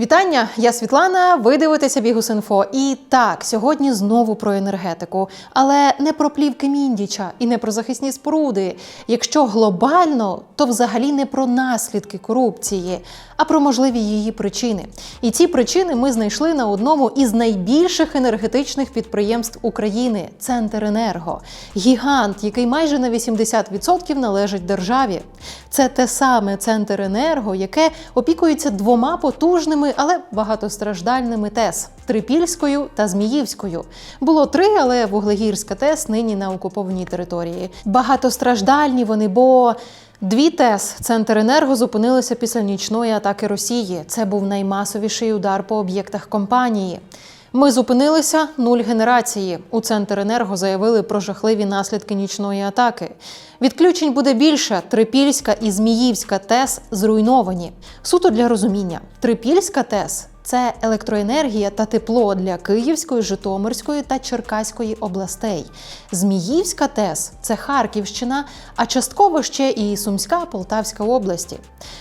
Вітання, я Світлана. Ви дивитеся Бігус.Інфо. І так, сьогодні знову про енергетику, але не про плівки Міндіча і не про захисні споруди. Якщо глобально, то взагалі не про наслідки корупції, а про можливі її причини. І ці причини ми знайшли на одному із найбільших енергетичних підприємств України Центренерго. Гігант, який майже на 80% належить державі. Це те саме Центренерго, яке опікується двома потужними, але багатостраждальними ТЕС Трипільською та Зміївською. Було три, але Вуглегірська ТЕС нині на окупованій території. Багатостраждальні вони, бо. Дві ТЕС Центренерго зупинилися після нічної атаки Росії. Це був наймасовіший удар по об'єктах компанії. Ми зупинилися нуль генерації. У Центренерго заявили про жахливі наслідки нічної атаки. Відключень буде більше. Трипільська і Зміївська ТЕС зруйновані. Суто для розуміння, Трипільська ТЕС це електроенергія та тепло для Київської, Житомирської та Черкаської областей. Зміївська ТЕС це Харківщина, а частково ще і Сумська, Полтавська області.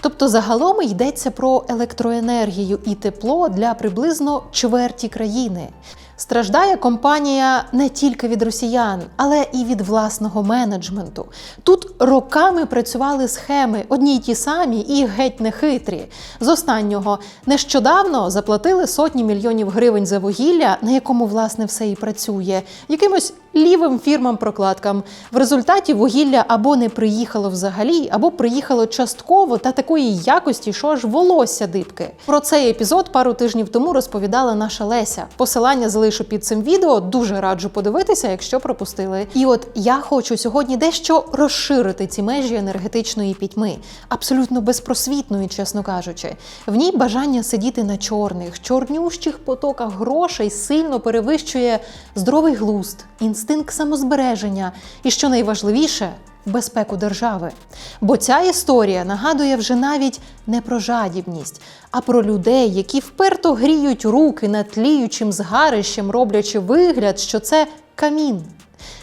Тобто, загалом йдеться про електроенергію і тепло для приблизно чверті країни. Страждає компанія не тільки від росіян, але і від власного менеджменту. Тут роками працювали схеми, одні й ті самі і геть не хитрі. З останнього нещодавно заплатили сотні мільйонів гривень за вугілля, на якому власне все і працює, якимось лівим фірмам-прокладкам. В результаті вугілля або не приїхало взагалі, або приїхало частково та такої якості, що аж волосся дибки. Про цей епізод пару тижнів тому розповідала наша Леся. Посилання залишу під цим відео. Дуже раджу подивитися, якщо пропустили. І от я хочу сьогодні дещо розширити ці межі енергетичної пітьми, абсолютно безпросвітної, чесно кажучи. В ній бажання сидіти на чорних, чорнющих потоках грошей сильно перевищує здоровий інстинкт самозбереження і, що найважливіше, безпеку держави. Бо ця історія нагадує вже навіть не про жадібність, а про людей, які вперто гріють руки над тліючим згарищем, роблячи вигляд, що це камін.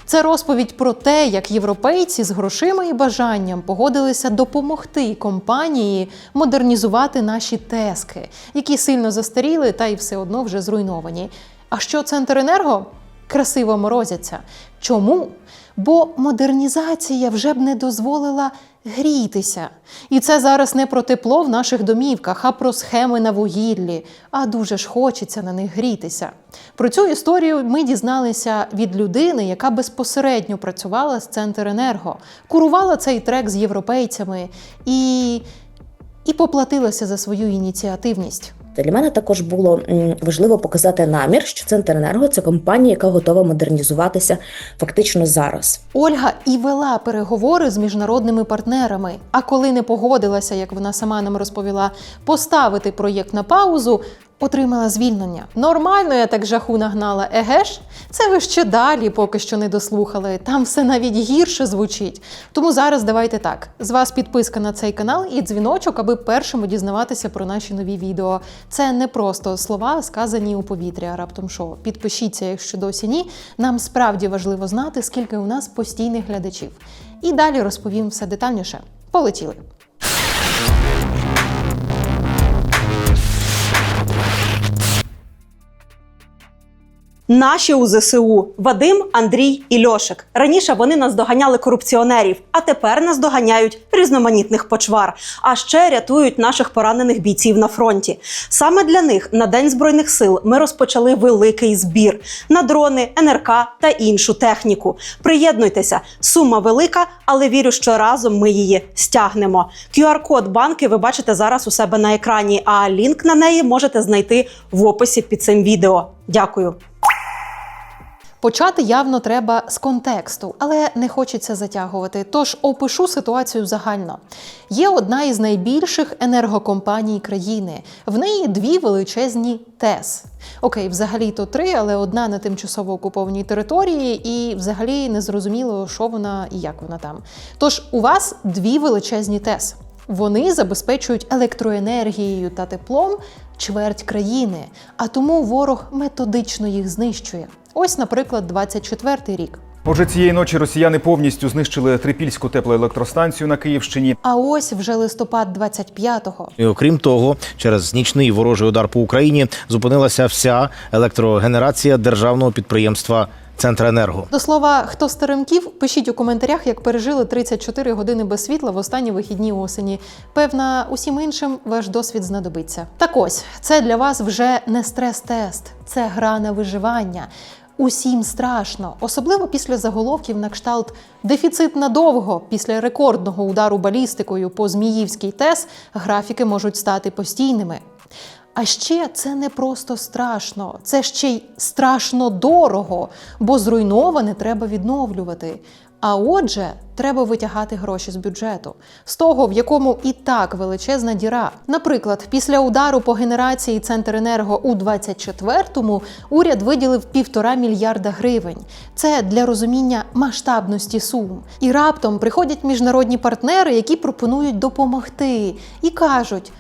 Це розповідь про те, як європейці з грошима і бажанням погодилися допомогти компанії модернізувати наші тески, які сильно застаріли та й все одно вже зруйновані. А що Центренерго? Красиво морозяться. Чому? Бо модернізація вже б не дозволила грітися. І це зараз не про тепло в наших домівках, а про схеми на вугіллі. А дуже ж хочеться на них грітися. Про цю історію ми дізналися від людини, яка безпосередньо працювала з Центренерго, курувала цей трек з європейцями і, і поплатилася за свою ініціативність. Для мене також було важливо показати намір, що Центренерго це компанія, яка готова модернізуватися фактично зараз. Ольга і вела переговори з міжнародними партнерами. А коли не погодилася, як вона сама нам розповіла, поставити проєкт на паузу. Отримала звільнення. Нормально я так жаху нагнала. Еге ж? Це ви ще далі поки що не дослухали. Там все навіть гірше звучить. Тому зараз давайте так. З вас підписка на цей канал і дзвіночок, аби першими дізнаватися про наші нові відео. Це не просто слова, сказані у повітрі, а раптом що. Підпишіться, якщо досі ні. Нам справді важливо знати, скільки у нас постійних глядачів. І далі розповім все детальніше. Полетіли. Наші у ЗСУ Вадим, Андрій і Льошик. Раніше вони наздоганяли корупціонерів, а тепер наздоганяють різноманітних почвар. А ще рятують наших поранених бійців на фронті. Саме для них на День збройних сил ми розпочали великий збір на дрони, НРК та іншу техніку. Приєднуйтеся, сума велика, але вірю, що разом ми її стягнемо. QR-код банки ви бачите зараз у себе на екрані. А лінк на неї можете знайти в описі під цим відео. Дякую. Почати явно треба з контексту, але не хочеться затягувати. Тож опишу ситуацію загально. Є одна із найбільших енергокомпаній країни. В неї дві величезні ТЕС. Окей, взагалі то три, але одна на тимчасово окупованій території, і взагалі не зрозуміло, що вона і як вона там. Тож у вас дві величезні ТЕС. Вони забезпечують електроенергією та теплом чверть країни, а тому ворог методично їх знищує. Ось, наприклад, 24-й рік. Отже, цієї ночі росіяни повністю знищили Трипільську теплоелектростанцію на Київщині. А ось вже листопад 25-го. І окрім того, через нічний ворожий удар по Україні зупинилася вся електрогенерація державного підприємства Центренерго. До слова, хто з теремків, пишіть у коментарях, як пережили 34 години без світла в останні вихідні осені. Певна, усім іншим ваш досвід знадобиться. Так ось, це для вас вже не стрес-тест, це гра на виживання. Усім страшно, особливо після заголовків на кшталт дефіцит надовго. Після рекордного удару балістикою по Зміївській ТЕС графіки можуть стати постійними. А ще це не просто страшно, це ще й страшно дорого, бо зруйноване треба відновлювати. А отже, треба витягати гроші з бюджету, з того, в якому і так величезна діра. Наприклад, після удару по генерації Центренерго у 24-му уряд виділив півтора мільярда гривень. Це для розуміння масштабності сум. І раптом приходять міжнародні партнери, які пропонують допомогти, і кажуть.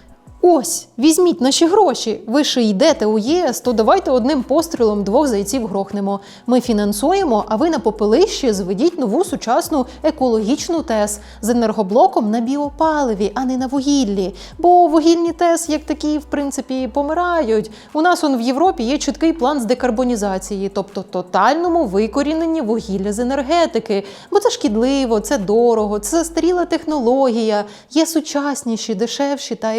Ось, візьміть наші гроші. Ви ж йдете у ЄС, то давайте одним пострілом двох зайців грохнемо. Ми фінансуємо, а ви на попелище зведіть нову сучасну екологічну ТЕС з енергоблоком на біопаливі, а не на вугіллі. Бо вугільні ТЕС, як такі, в принципі, помирають. У нас он в Європі є чіткий план з декарбонізації, тобто тотальному викоріненні вугілля з енергетики. Бо це шкідливо, це дорого, це застаріла технологія, є сучасніші, дешевші та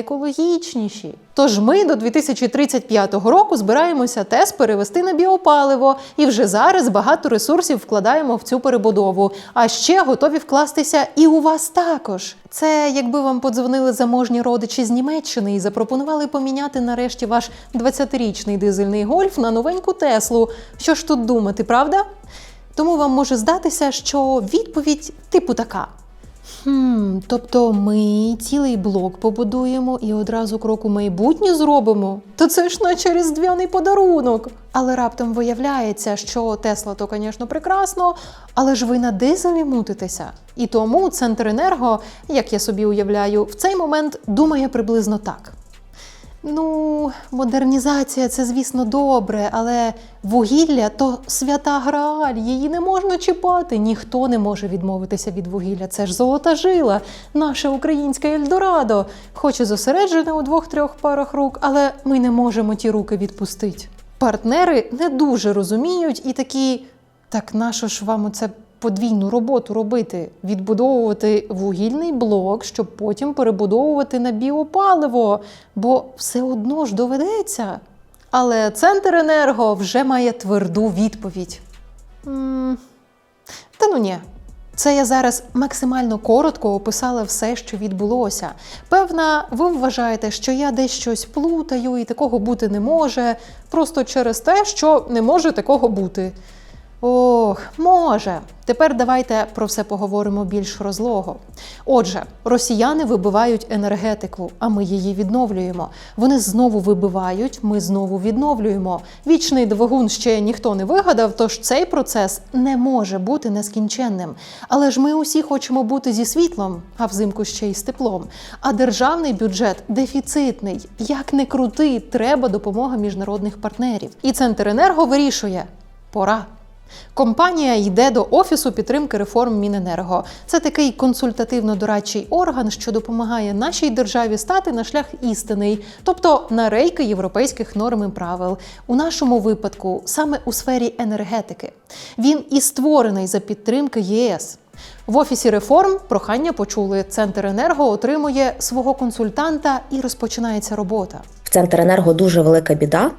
екологічніші. Тож ми до 2035 року збираємося ТЕС перевести на біопаливо і вже зараз багато ресурсів вкладаємо в цю перебудову. А ще готові вкластися і у вас також. Це якби вам подзвонили заможні родичі з Німеччини і запропонували поміняти нарешті ваш 20-річний дизельний гольф на новеньку Теслу. Що ж тут думати, правда? Тому вам може здатися, що відповідь типу така. Хм, тобто ми цілий блок побудуємо і одразу крок у майбутнє зробимо. То це ж наче різдвяний подарунок. Але раптом виявляється, що Тесла то, звісно, прекрасно, але ж ви на дизелі мутитеся. І тому Центренерго, як я собі уявляю, в цей момент думає приблизно так. Ну, модернізація це, звісно, добре, але вугілля то свята грааль, її не можна чіпати. Ніхто не може відмовитися від вугілля. Це ж золота жила, наше українське Ельдорадо. Хоч і зосереджене у двох-трьох парах рук, але ми не можемо ті руки відпустити. Партнери не дуже розуміють і такі: так нащо ж вам оце подвійну роботу робити, відбудовувати вугільний блок, щоб потім перебудовувати на біопаливо, бо все одно ж доведеться. Але Центр Енерго вже має тверду відповідь. м та ну ні. Це я зараз максимально коротко описала все, що відбулося. Певна, ви вважаєте, що я десь щось плутаю і такого бути не може, просто через те, що не може такого бути. Ох, може. Тепер давайте про все поговоримо більш розлого. Отже, росіяни вибивають енергетику, а ми її відновлюємо. Вони знову вибивають, ми знову відновлюємо. Вічний двигун ще ніхто не вигадав, тож цей процес не може бути нескінченним. Але ж ми усі хочемо бути зі світлом, а взимку ще й з теплом. А державний бюджет дефіцитний. Як не крути, треба допомога міжнародних партнерів. І Центр Енерго вирішує: пора. Компанія йде до Офісу підтримки реформ Міненерго. Це такий консультативно-дорадчий орган, що допомагає нашій державі стати на шлях істинний, тобто на рейки європейських норм і правил. У нашому випадку саме у сфері енергетики. Він і створений за підтримки ЄС. В офісі реформ прохання почули. Центр енерго отримує свого консультанта і розпочинається робота. В Центренерго дуже велика біда.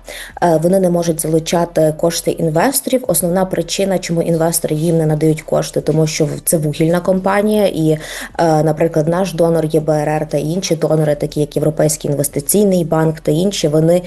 Е, Вони не можуть залучати кошти інвесторів. Основна причина, чому інвестори їм не надають кошти, тому що це вугільна компанія, і, е, наприклад, наш донор ЄБРР та інші донори, такі як Європейський інвестиційний банк та інші, вони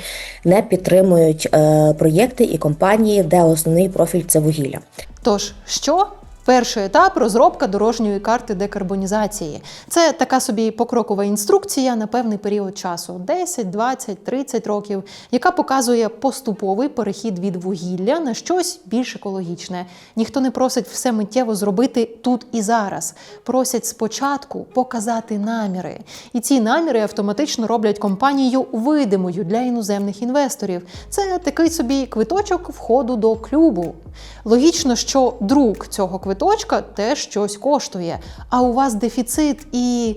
не підтримують е, проєкти і компанії, де основний профіль це вугілля. Тож, що? Перший етап розробка дорожньої карти декарбонізації. Це така собі покрокова інструкція на певний період часу 10, 20, 30 років, яка показує поступовий перехід від вугілля на щось більш екологічне. Ніхто не просить все миттєво зробити тут і зараз. Просять спочатку показати наміри. І ці наміри автоматично роблять компанію видимою для іноземних інвесторів. Це такий собі квиточок входу до клубу. Логічно, що друк цього квиточка теж щось коштує. А у вас дефіцит і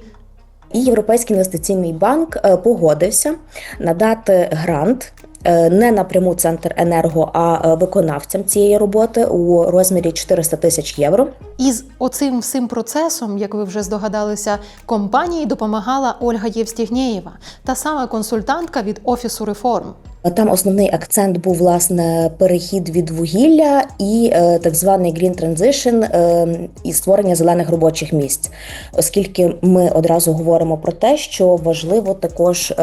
І Європейський інвестиційний банк е, погодився надати грант. Е, Не напряму центр енерго, а е, виконавцям цієї роботи у розмірі 400 тисяч євро. із оцим всім процесом, як ви вже здогадалися, компанії допомагала Ольга Євстігнєєва, та сама консультантка від офісу реформ. Там основний акцент був власне перехід від вугілля і е, так званий Green Transition е, і створення зелених робочих місць, оскільки ми одразу говоримо про те, що важливо також.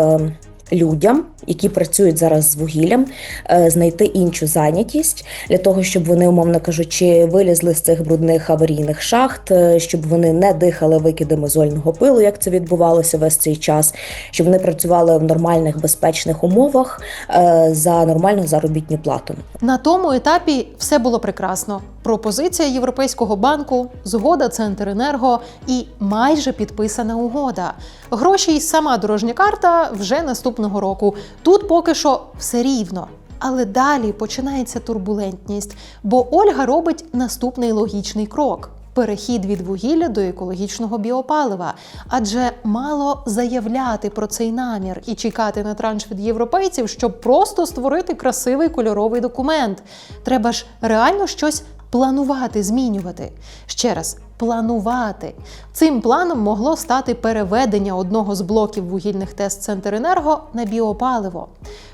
Людям, які працюють зараз з вугіллям, е, знайти іншу зайнятість для того, щоб вони, умовно кажучи, вилізли з цих брудних аварійних шахт, е, щоб вони не дихали викидами зольного пилу, як це відбувалося весь цей час, щоб вони працювали в нормальних безпечних умовах е, за нормальну заробітну плату. На тому етапі все було прекрасно. Пропозиція Європейського банку, згода Центренерго і майже підписана угода. Гроші й сама дорожня карта вже наступного року. Тут поки що все рівно. Але далі починається турбулентність, бо Ольга робить наступний логічний крок. Перехід від вугілля до екологічного біопалива, адже мало заявляти про цей намір і чекати на транш від європейців, щоб просто створити красивий кольоровий документ. Треба ж реально щось планувати, змінювати. Ще раз, планувати. Цим планом могло стати переведення одного з блоків вугільних тест Центренерго на біопаливо.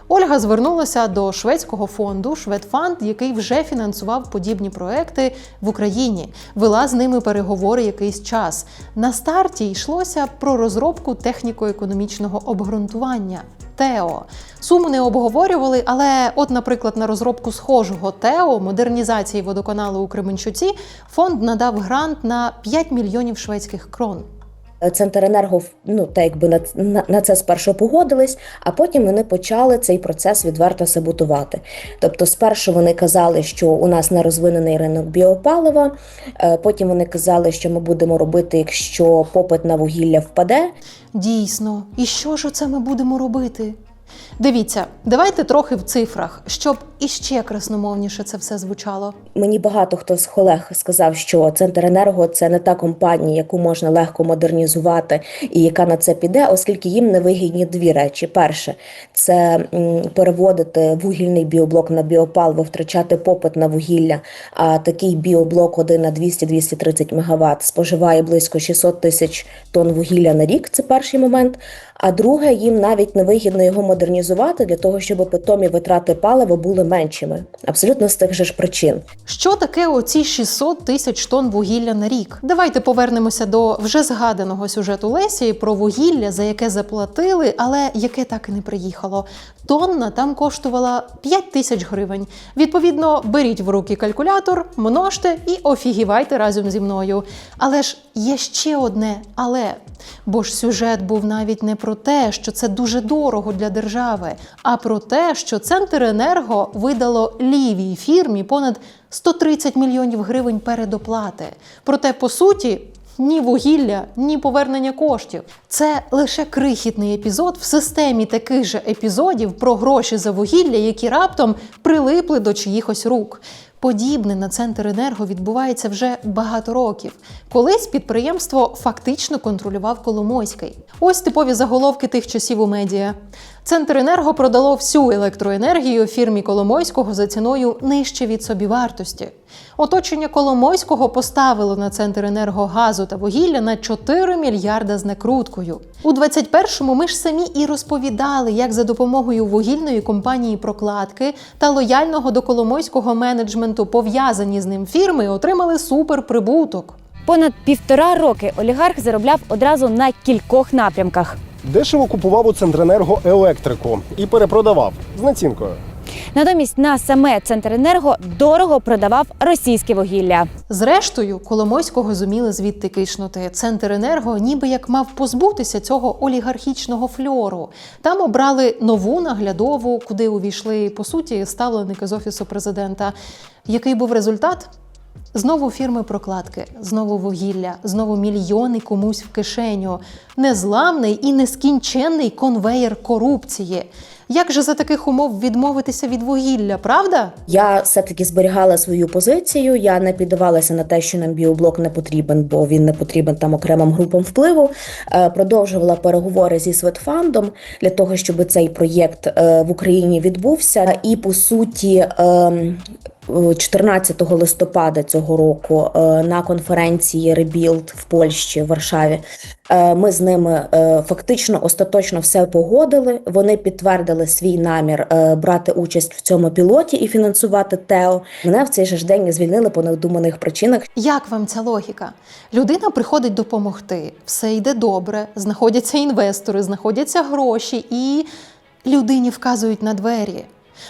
Ольга звернулася до шведського фонду Шведфанд, який вже фінансував подібні проекти в Україні, вела з ними переговори якийсь час. На старті йшлося про розробку техніко-економічного обґрунтування. ТЕО суму не обговорювали, але, от, наприклад, на розробку схожого ТЕО модернізації водоканалу у Кременчуці фонд надав грант на 5 мільйонів шведських крон. Центренерго ну та якби на, на, на це спершу погодились, а потім вони почали цей процес відверто саботувати. Тобто, спершу вони казали, що у нас не розвинений ринок біопалива. е, Потім вони казали, що ми будемо робити, якщо попит на вугілля впаде. Дійсно, і що ж оце ми будемо робити? Дивіться, давайте трохи в цифрах, щоб іще красномовніше це все звучало. Мені багато хто з колег сказав, що Центренерго це не та компанія, яку можна легко модернізувати, і яка на це піде, оскільки їм не вигідні дві речі: перше це переводити вугільний біоблок на біопаливо, втрачати попит на вугілля. А такий біоблок один на 200-230 МВт споживає близько 600 тисяч тонн вугілля на рік. Це перший момент. А друге, їм навіть не вигідно його модернізувати для того, щоб питомі витрати палива були меншими. Абсолютно з тих же ж причин. Що таке оці 600 тисяч тонн вугілля на рік? Давайте повернемося до вже згаданого сюжету Лесі про вугілля, за яке заплатили, але яке так і не приїхало. Тонна там коштувала 5 тисяч гривень. Відповідно, беріть в руки калькулятор, множте і офігівайте разом зі мною. Але ж є ще одне але. Бо ж сюжет був навіть не про те, що це дуже дорого для держави, а про те, що Центренерго видало лівій фірмі понад 130 мільйонів гривень передоплати. Проте, по суті, ні вугілля, ні повернення коштів. Це лише крихітний епізод в системі таких же епізодів про гроші за вугілля, які раптом прилипли до чиїхось рук. Подібне на центр енерго відбувається вже багато років. Колись підприємство фактично контролював Коломойський. Ось типові заголовки тих часів у медіа. Центренерго продало всю електроенергію фірмі Коломойського за ціною нижче від собівартості. Оточення Коломойського поставило на Центренерго газу та вугілля на 4 мільярда з накруткою. У 21-му ми ж самі і розповідали, як за допомогою вугільної компанії прокладки та лояльного до Коломойського менеджменту пов'язані з ним фірми отримали суперприбуток. Понад півтора роки олігарх заробляв одразу на кількох напрямках. Дешево купував у Центренерго електрику і перепродавав з націнкою. Натомість на саме Центренерго дорого продавав російське вугілля. Зрештою, Коломойського зуміли звідти кишнути. Центр енерго ніби як мав позбутися цього олігархічного фльору. Там обрали нову наглядову, куди увійшли по суті ставленики з офісу президента. Який був результат? Знову фірми прокладки, знову вугілля, знову мільйони комусь в кишеню. Незламний і нескінченний конвеєр корупції. Як же за таких умов відмовитися від вугілля, правда? Я все-таки зберігала свою позицію. Я не піддавалася на те, що нам біоблок не потрібен, бо він не потрібен там окремим групам впливу. Е, Продовжувала переговори зі Светфандом для того, щоб цей проєкт е, в Україні відбувся. І по суті. Ем, 14 листопада цього року е, на конференції Rebuild в Польщі в Варшаві е, ми з ними е, фактично остаточно все погодили. Вони підтвердили свій намір брати участь в цьому пілоті і фінансувати ТЕО. Мене в цей же ж день звільнили по невдуманих причинах. Як вам ця логіка? Людина приходить допомогти, все йде добре, знаходяться інвестори, знаходяться гроші, і людині вказують на двері.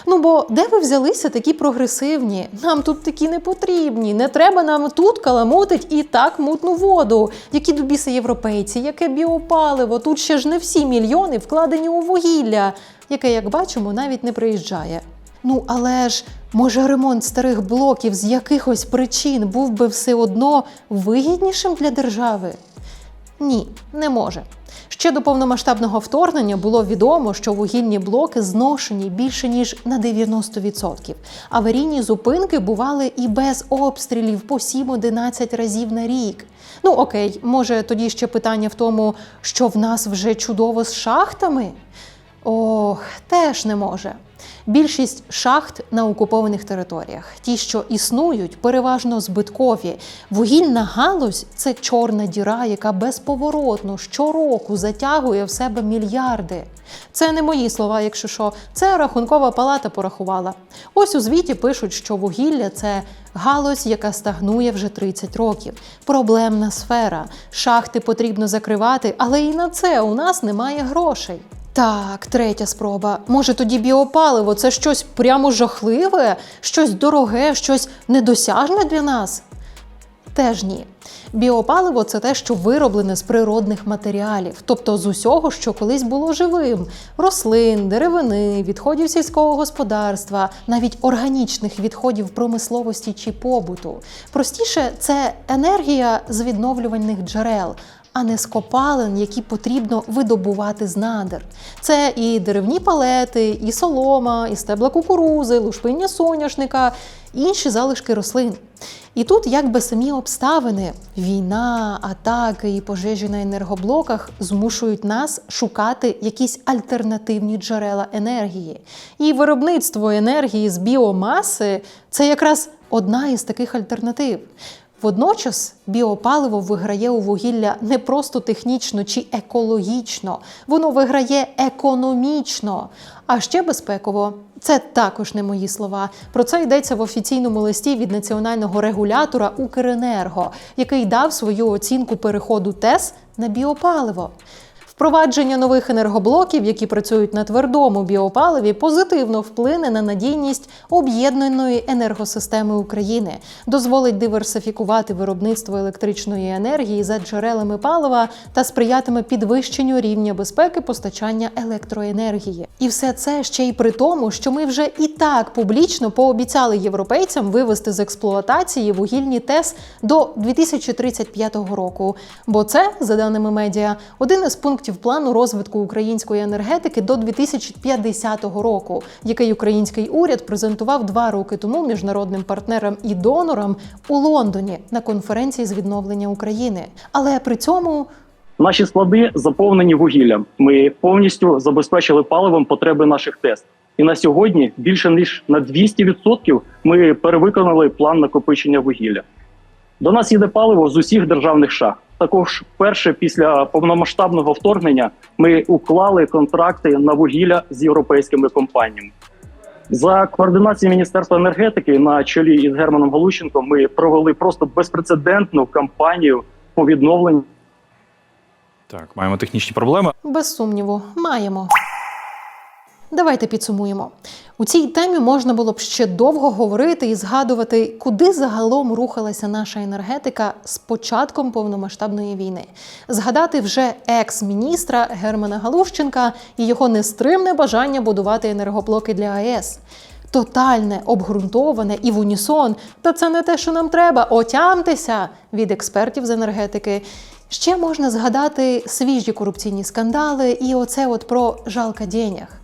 Ну бо де ви взялися такі прогресивні? Нам тут такі не потрібні. Не треба нам тут каламутить і так мутну воду. Які до біса європейці, яке біопаливо? Тут ще ж не всі мільйони вкладені у вугілля, яке, як бачимо, навіть не приїжджає. Ну, але ж може ремонт старих блоків з якихось причин був би все одно вигіднішим для держави? Ні, не може. Ще до повномасштабного вторгнення було відомо, що вугільні блоки зношені більше ніж на 90%. Аварійні зупинки бували і без обстрілів по 7-11 разів на рік. Ну окей, може тоді ще питання в тому, що в нас вже чудово з шахтами? Ох, теж не може. Більшість шахт на окупованих територіях, ті, що існують, переважно збиткові. Вугільна галузь це чорна діра, яка безповоротно щороку затягує в себе мільярди. Це не мої слова, якщо що, це рахункова палата порахувала. Ось у звіті пишуть, що вугілля це галузь, яка стагнує вже 30 років. Проблемна сфера. Шахти потрібно закривати, але і на це у нас немає грошей. Так, третя спроба. Може, тоді біопаливо це щось прямо жахливе, щось дороге, щось недосяжне для нас? Теж ні. Біопаливо це те, що вироблене з природних матеріалів, тобто з усього, що колись було живим: рослин, деревини, відходів сільського господарства, навіть органічних відходів промисловості чи побуту. Простіше, це енергія з відновлювальних джерел. А не з копалин, які потрібно видобувати з надр. Це і деревні палети, і солома, і стебла кукурузи, лушпиння соняшника, інші залишки рослин. І тут якби самі обставини, війна, атаки і пожежі на енергоблоках змушують нас шукати якісь альтернативні джерела енергії. І виробництво енергії з біомаси це якраз одна із таких альтернатив. Водночас біопаливо виграє у вугілля не просто технічно чи екологічно, воно виграє економічно, а ще безпеково. Це також не мої слова. Про це йдеться в офіційному листі від національного регулятора Укренерго, який дав свою оцінку переходу ТЕС на біопаливо. Впровадження нових енергоблоків, які працюють на твердому біопаливі, позитивно вплине на надійність об'єднаної енергосистеми України, дозволить диверсифікувати виробництво електричної енергії за джерелами палива та сприятиме підвищенню рівня безпеки постачання електроенергії. І все це ще й при тому, що ми вже і так публічно пообіцяли європейцям вивести з експлуатації вугільні ТЕС до 2035 року. Бо це, за даними медіа, один із пунктів плану розвитку української енергетики до 2050 року, який український уряд презентував два роки тому міжнародним партнерам і донорам у Лондоні на конференції з відновлення України. Але при цьому Наші склади заповнені вугіллям. Ми повністю забезпечили паливом потреби наших тест. І на сьогодні більше ніж на 200% ми перевиконали план накопичення вугілля. До нас їде паливо з усіх державних шахт. Також вперше після повномасштабного вторгнення ми уклали контракти на вугілля з європейськими компаніями. За координацією Міністерства енергетики на чолі із Германом Галущенком ми провели просто безпрецедентну кампанію по відновленню Так, маємо технічні проблеми. без сумніву маємо. Давайте підсумуємо. У цій темі можна було б ще довго говорити і згадувати, куди загалом рухалася наша енергетика з початком повномасштабної війни. Згадати вже екс-міністра Германа Галущенка і його нестримне бажання будувати енергоблоки для АЕС. Тотальне, обґрунтоване і в унісон, та це не те, що нам треба. Отямтеся від експертів з енергетики. Ще можна згадати свіжі корупційні скандали і оце от про жалка денег.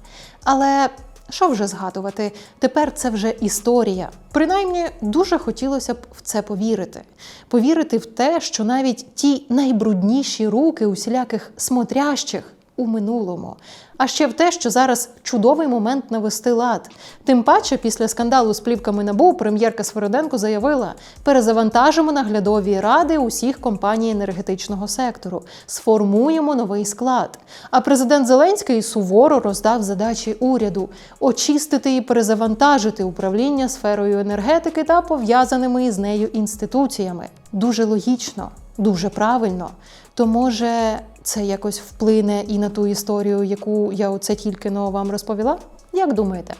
Але що вже згадувати? Тепер це вже історія. Принаймні, дуже хотілося б в це повірити. Повірити в те, що навіть ті найбрудніші руки усіляких смотрящих у минулому. А ще в те, що зараз чудовий момент навести лад. Тим паче, після скандалу з плівками НАБУ прем'єрка Свериденко заявила: перезавантажимо наглядові ради усіх компаній енергетичного сектору, сформуємо новий склад. А президент Зеленський суворо роздав задачі уряду очистити і перезавантажити управління сферою енергетики та пов'язаними із нею інституціями. Дуже логічно, дуже правильно. То може це якось вплине і на ту історію, яку я оце тільки но вам розповіла? Як думаєте?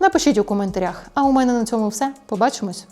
Напишіть у коментарях. А у мене на цьому все. Побачимось.